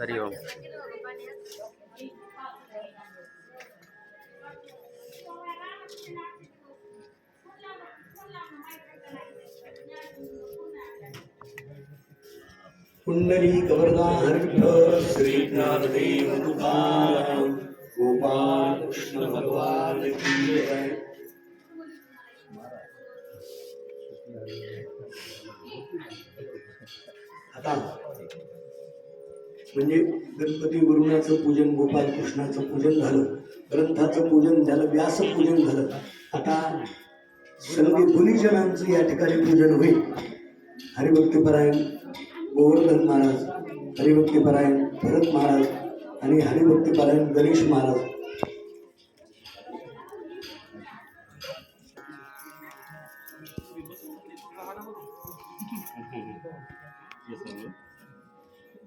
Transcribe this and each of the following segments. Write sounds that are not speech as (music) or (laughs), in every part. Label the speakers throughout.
Speaker 1: हरिओम
Speaker 2: कुंडली कवरदार विठ्ठल श्री ज्ञानदेव तुकाराम म्हणजे गणपती वरुणाचं पूजन गोपाल कृष्णाचं पूजन झालं ग्रंथाचं पूजन झालं व्यास पूजन झालं. आता सर्व गुणीजनांचं या ठिकाणी पूजन होईल. हरिभक्तीपरायण गोवर्धन महाराज हरिभक्तीपरायण भरत महाराज आणि हरिभक्तीपरायण Ganesh Maharaj. (laughs)
Speaker 1: Yes, I will.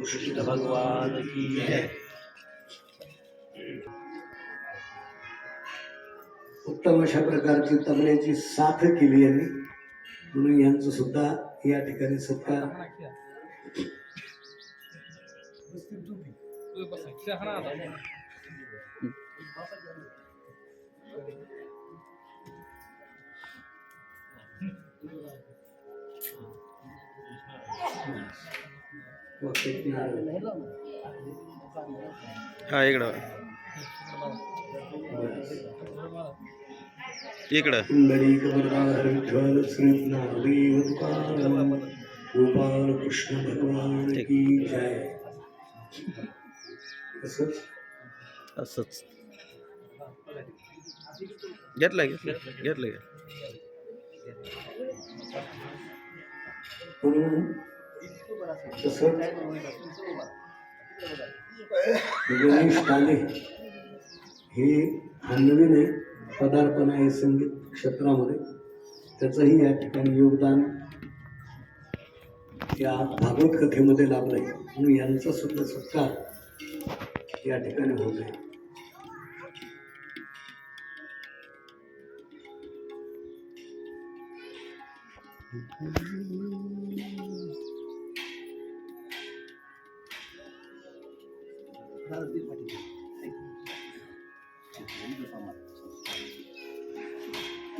Speaker 2: Krishna भगवान की जय। उत्तम अशा प्रकारची तबल्याची साथ केली यांनी. म्हणून यांचं सुद्धा या ठिकाणी सत्कार.
Speaker 1: हा इकडं.
Speaker 2: गोपाल कृष्ण भगवान की जय. असंच?
Speaker 1: असंच. घेतलं घेतलं घेतलं
Speaker 2: म्हणून तसंच गणेश काले हे हा नवीन आहे पदार्पण आहे संगीत क्षेत्रामध्ये. त्याचंही या ठिकाणी योगदान या भागवत कथेमध्ये लाभलं आहे म्हणून यांचा सुद्धा सत्कार या ठिकाणी होत आहे.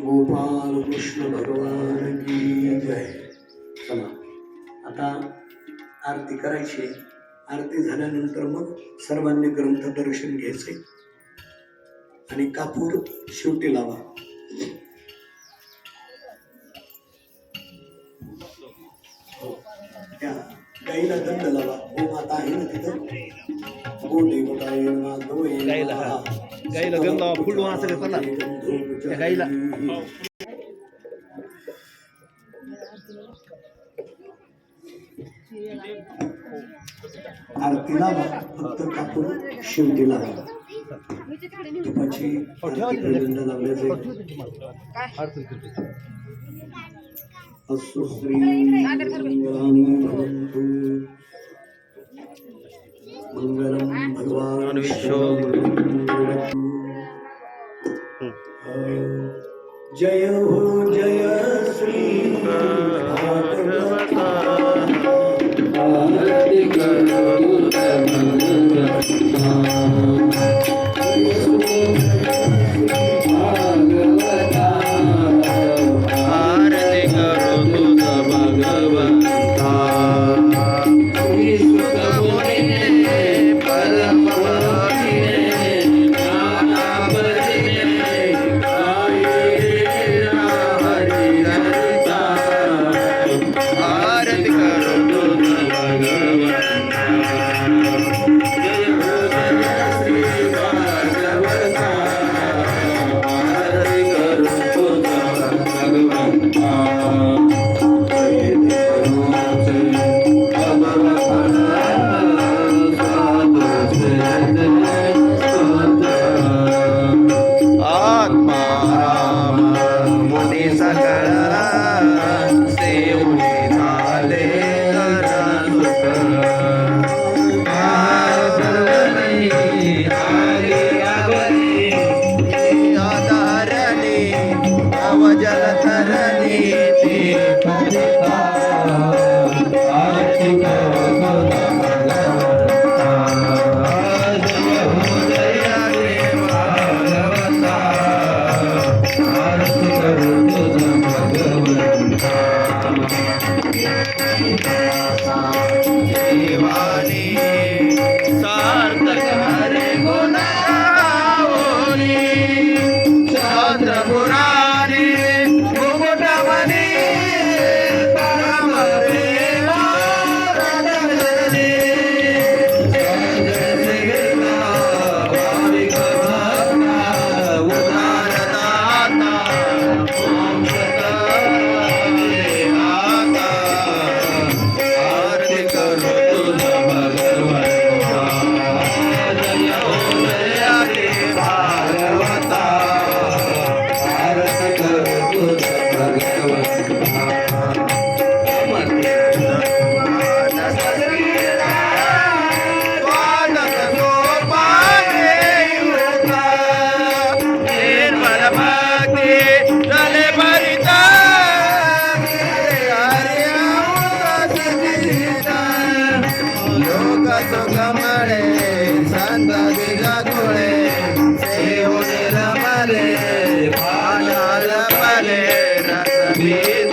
Speaker 2: गोपाल कृष्ण भगवान की जय. चला. आता आरती करायची. आरती झाल्यानंतर मग सर्वांनी ग्रंथ दर्शन घ्यायचे आणि कापूर शेवटी लावा. हो. त्या गाईला दंड लावा. हो, गो माता आहे ना तिथं?
Speaker 1: गाईला, हा. गाईला लावा, फुल असेल चला. त्या गाईला.
Speaker 2: आरतीला फक्त कापूर शेवटी लावा तुपाची लावल्याचे मंगलम भगवान जय हो जय Shri Bhagavata
Speaker 1: Para, Tika. Yeah.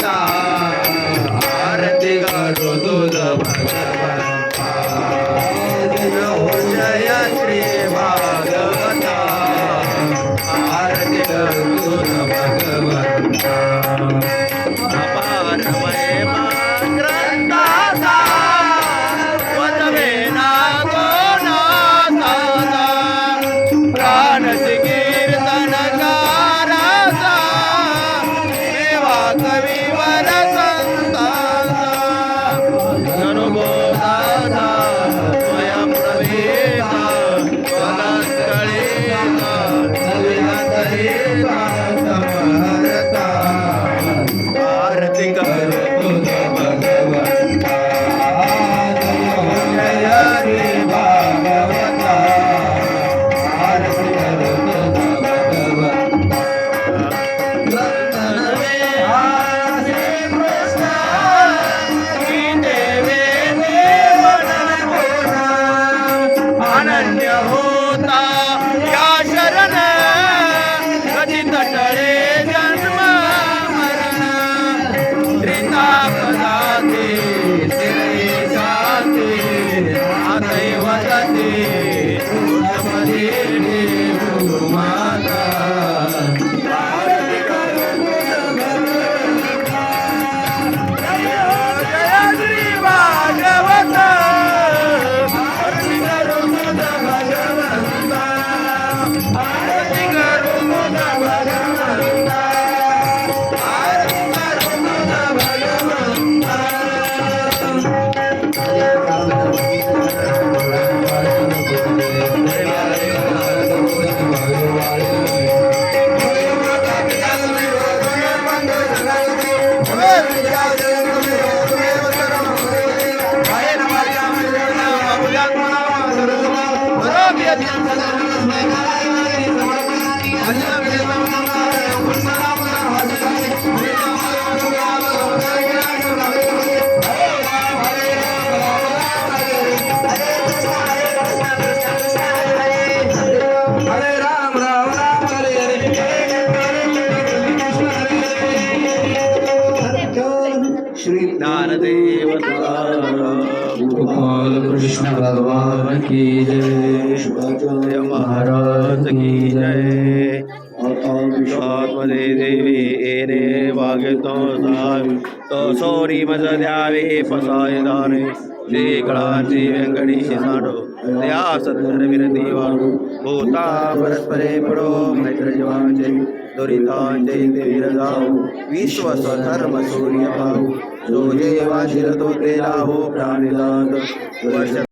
Speaker 1: Shri Dnyandev
Speaker 3: Gopal Krishna भगवान की जय
Speaker 2: शिवाचार्य
Speaker 1: महाराज की जय विश्वात्मदे देवी एने वागितो सावी तो सौरी मज द्यावे पसाय दाने श्री कळाची व्यंकटेश नाडो दया सत्तर विरती वाळू भूता परस्परे पडो मैत्र जीवांचे दुरितांचे ते विश्व स्वधर्म सूर्य भाऊ जो जेवा शिरतो ते लाहो प्राणिदात